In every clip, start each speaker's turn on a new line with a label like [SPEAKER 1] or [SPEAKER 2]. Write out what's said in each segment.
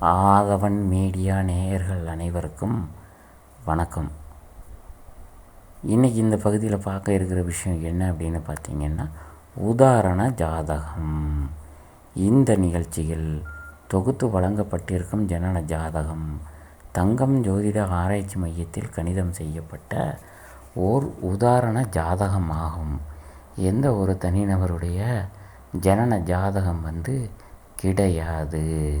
[SPEAKER 1] ஆதவன் media நேயர்கள் அனைவருக்கும் வணக்கம். இன்றைக்கி இந்த பகுதியில் பார்க்க இருக்கிற விஷயம் என்ன அப்படின்னு பார்த்தீங்கன்னா உதாரண ஜாதகம். இந்த நிகழ்ச்சியில் தொகுத்து வழங்கப்பட்டிருக்கும் ஜனன ஜாதகம் தங்கம் ஜோதிட ஆராய்ச்சி மையத்தில் கணிதம் செய்யப்பட்ட ஓர் உதாரண ஜாதகமாகும். எந்த ஒரு தனிநபருடைய ஜனன ஜாதகம் வந்து கிடையாது.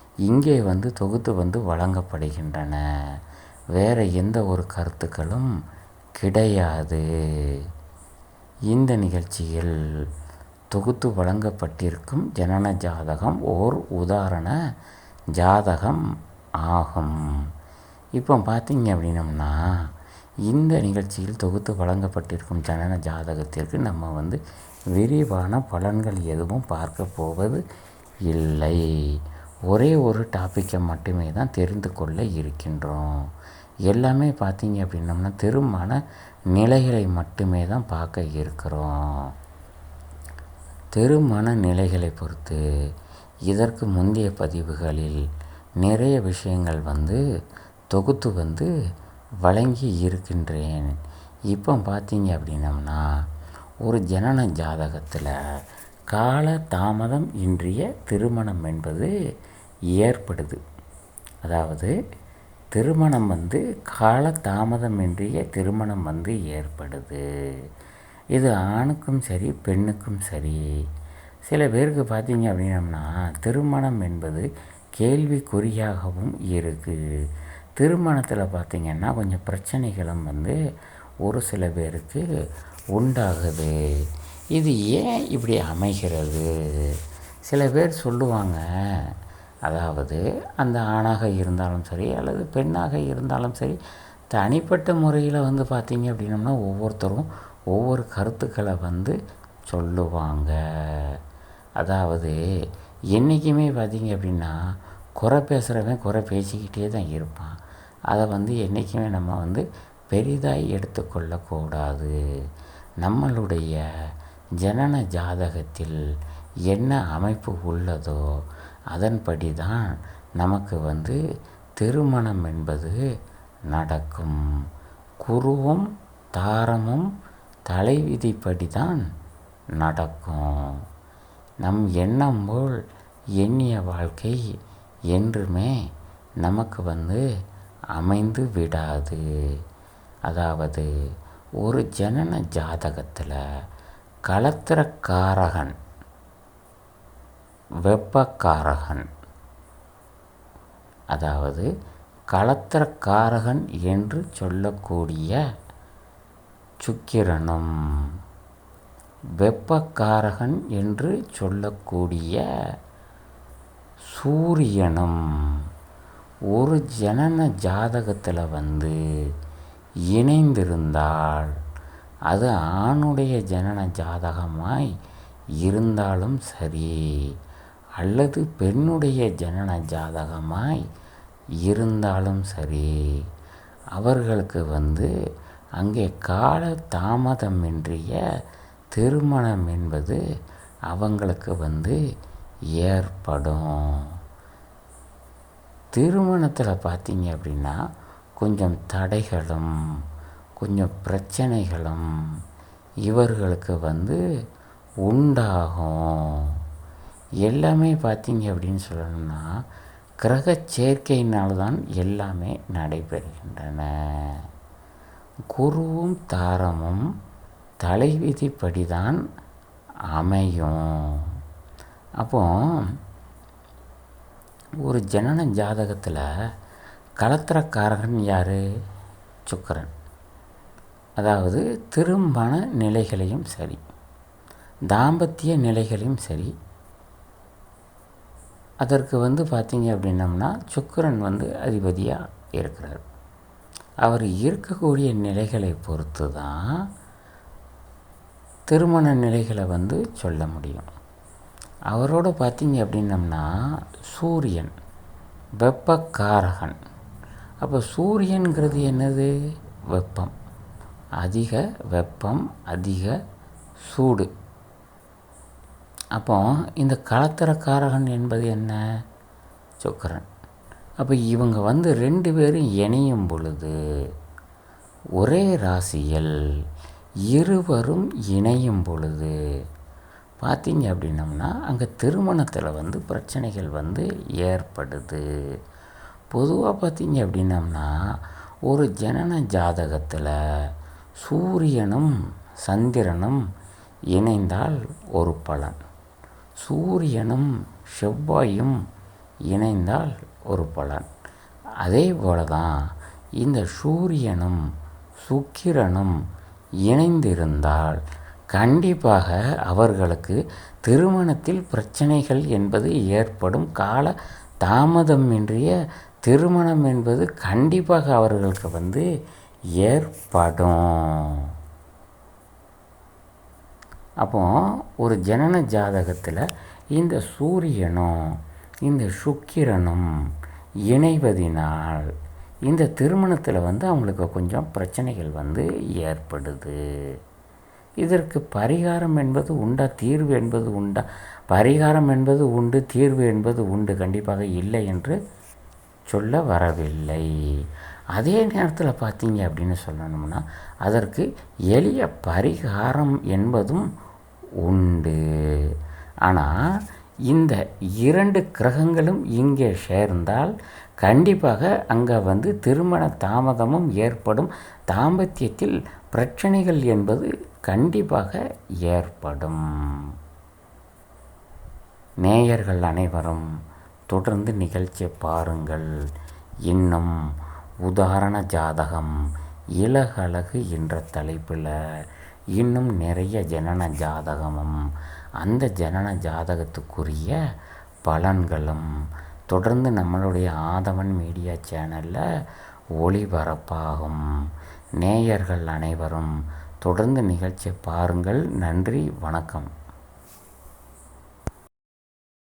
[SPEAKER 1] இங்கே வந்து தொகுத்து வந்து வழங்கப்படுகின்றன. வேறு எந்த ஒரு கருத்துக்களும் கிடையாது. இந்த நிகழ்ச்சியில் தொகுத்து வழங்கப்பட்டிருக்கும் ஜனன ஜாதகம் ஓர் உதாரண ஜாதகம் ஆகும். இப்போ பார்த்தீங்க அப்படின்னம்னா இந்த நிகழ்ச்சியில் தொகுத்து வழங்கப்பட்டிருக்கும் ஜனன ஜாதகத்திற்கு நம்ம வந்து விரிவான பலன்கள் எதுவும் பார்க்க போவது இல்லை. ஒரே ஒரு டாப்பிக்கை மட்டுமே தான் தெரிந்து கொள்ள இருக்கின்றோம். எல்லாமே பார்த்தீங்க அப்படின்னம்னா திருமண நிலைகளை மட்டுமே தான் பார்க்க இருக்கிறோம். திருமண நிலைகளை பொறுத்து இதற்கு முந்தைய பதிவுகளில் நிறைய விஷயங்கள் வந்து தொகுத்து வந்து வழங்கி இருக்கின்றேன். இப்போ பார்த்தீங்க அப்படின்னம்னா ஒரு ஜனன ஜாதகத்தில் கால தாமதம் இன்றிய திருமணம் என்பது ஏற்படுது. அதாவது திருமணம் வந்து கால தாமதமின்றிய திருமணம் வந்து ஏற்படுது. இது ஆணுக்கும் சரி பெண்ணுக்கும் சரி. சில பேருக்கு பார்த்தீங்க அப்படின்னம்னா திருமணம் என்பது கேள்விக்குறியாகவும் இருக்குது திருமணத்தில் பார்த்திங்கன்னா கொஞ்சம் பிரச்சனைகளும் வந்து ஒரு சில பேருக்கு உண்டாகுது. இது ஏன் இப்படி அமைகிறது? சில பேர் சொல்லுவாங்க அதாவது அந்த ஆணாக இருந்தாலும் சரி அல்லது பெண்ணாக இருந்தாலும் சரி தனிப்பட்ட முறையில் வந்து பார்த்திங்க அப்படின்னம்னா ஒவ்வொருத்தரும் ஒவ்வொரு கருத்துக்களை வந்து சொல்லுவாங்க. அதாவது என்றைக்குமே பார்த்திங்க அப்படின்னா குறை பேசுகிறவன் குறை பேசிக்கிட்டே தான் இருப்பான். அதை வந்து என்றைக்குமே நம்ம வந்து பெரிதாய் எடுத்துக்கொள்ளக்கூடாது. நம்மளுடைய ஜனன ஜாதகத்தில் என்ன அமைப்பு உள்ளதோ அதன்படி தான் நமக்கு வந்து திருமணம் என்பது நடக்கும். குருவும் தாரமும் தலைவிதிப்படி தான் நடக்கும். நம் எண்ணம் போல் எண்ணிய வாழ்க்கை என்றுமே நமக்கு வந்து அமைந்து விடாது. அதாவது ஒரு ஜனன ஜாதகத்தில் கலத்திரக்காரகன் வெப்பக்காரகன். அதாவது கலத்திரக்காரகன் என்று சொல்லக்கூடிய சுக்கிரனும். வெப்பக்காரகன் என்று சொல்லக்கூடிய சூரியனும். ஒரு ஜனன ஜாதகத்தில் வந்து இணைந்திருந்தால் அது ஆணுடைய ஜனன ஜாதகமாய் இருந்தாலும் சரி அல்லது பெண்ணுடைய ஜனன ஜாதகமாய் இருந்தாலும் சரி அவர்களுக்கு வந்து அங்கே கால தாமதமின்றிய திருமணம் என்பது அவங்களுக்கு வந்து ஏற்படும். திருமணத்தில் பார்த்தீங்க அப்படின்னா கொஞ்சம் தடைகளும் கொஞ்சம் பிரச்சனைகளும் இவர்களுக்கு வந்து உண்டாகும். எல்லாமே பார்த்தீங்க அப்படின்னு சொல்லணும்னா கிரக சேர்க்கையினால்தான் எல்லாமே நடைபெறுகின்றன. குருவும் தாரமும் தலைவிதிப்படி தான் அமையும். அப்போ ஒரு ஜனன ஜாதகத்தில் கலத்திரக்காரகன் யார்? சுக்கரன். அதாவது திருமண நிலைகளையும் சரி தாம்பத்திய நிலைகளையும் சரி அதற்கு வந்து பார்த்திங்க அப்படின்னம்னா சுக்கரன் வந்து அதிபதியாக இருக்கிறார். அவர் இருக்கக்கூடிய நிலைகளை பொறுத்து தான் திருமண நிலைகளை வந்து சொல்ல முடியும். அவரோட பார்த்திங்க அப்படின்னம்னா சூரியன் வெப்பக்காரகன். அப்போ சூரியன்கிறது என்னது? வெப்பம். அதிக வெப்பம் அதிக சூடு. அப்போ இந்த கலத்திரக்காரகன் என்பது என்ன? சுக்கரன். அப்போ இவங்க வந்து ரெண்டு பேரும் இணையும் பொழுது ஒரே ராசியில் இருவரும் இணையும் பொழுது பார்த்தீங்க அப்படின்னம்னா அங்கே திருமணத்தில் வந்து பிரச்சனைகள் வந்து ஏற்படுது. பொதுவாக பார்த்தீங்க அப்படின்னம்னா ஒரு ஜனன ஜாதகத்தில் சூரியனும் சந்திரனும் இணைந்தால் ஒரு பலன். சூரியனும் செவ்வாயும் இணைந்தால் ஒரு பலன். அதே போல தான் இந்த சூரியனும் சுக்கிரனும் இணைந்திருந்தால் கண்டிப்பாக அவர்களுக்கு திருமணத்தில் பிரச்சனைகள் என்பது ஏற்படும். கால தாமதமின்றிய திருமணம் என்பது கண்டிப்பாக அவர்களுக்கு வந்து ஏற்படும். அப்போ ஒரு ஜனன ஜாதகத்தில் இந்த சூரியனும் இந்த சுக்கிரனும் இணைவதினால் இந்த திருமணத்தில் வந்து அவங்களுக்கு கொஞ்சம் பிரச்சனைகள் வந்து ஏற்படுது. இதற்கு பரிகாரம் என்பது உண்டா? தீர்வு என்பது உண்டா? பரிகாரம் என்பது உண்டு தீர்வு என்பது உண்டு கண்டிப்பாக இல்லை என்று சொல்ல வரவில்லை. அதே நேரத்தில் பார்த்தீங்க அப்படின்னு சொல்லணும்னா அதற்கு எளிய பரிகாரம் என்பதும் உண்டு. ஆனால் இந்த இரண்டு கிரகங்களும் இங்கே சேர்ந்தால் கண்டிப்பாக அங்கே வந்து திருமண தாமதமும் ஏற்படும். தாம்பத்தியத்தில் பிரச்சனைகள் என்பது கண்டிப்பாக ஏற்படும். நேயர்கள் அனைவரும் தொடர்ந்து நிகழ்ச்சியை பாருங்கள். இன்னும் உதாரண ஜாதகம் இலகழகு என்ற தலைப்பில் இன்னும் நிறைய ஜனன ஜாதகமும். அந்த ஜனன ஜாதகத்துக்குரிய பலன்களும் தொடர்ந்து நம்மளுடைய ஆதவன் மீடியா சேனலில் ஒளிபரப்பாகும். நேயர்கள் அனைவரும் தொடர்ந்து நிகழ்ச்சியை பாருங்கள். நன்றி. வணக்கம்.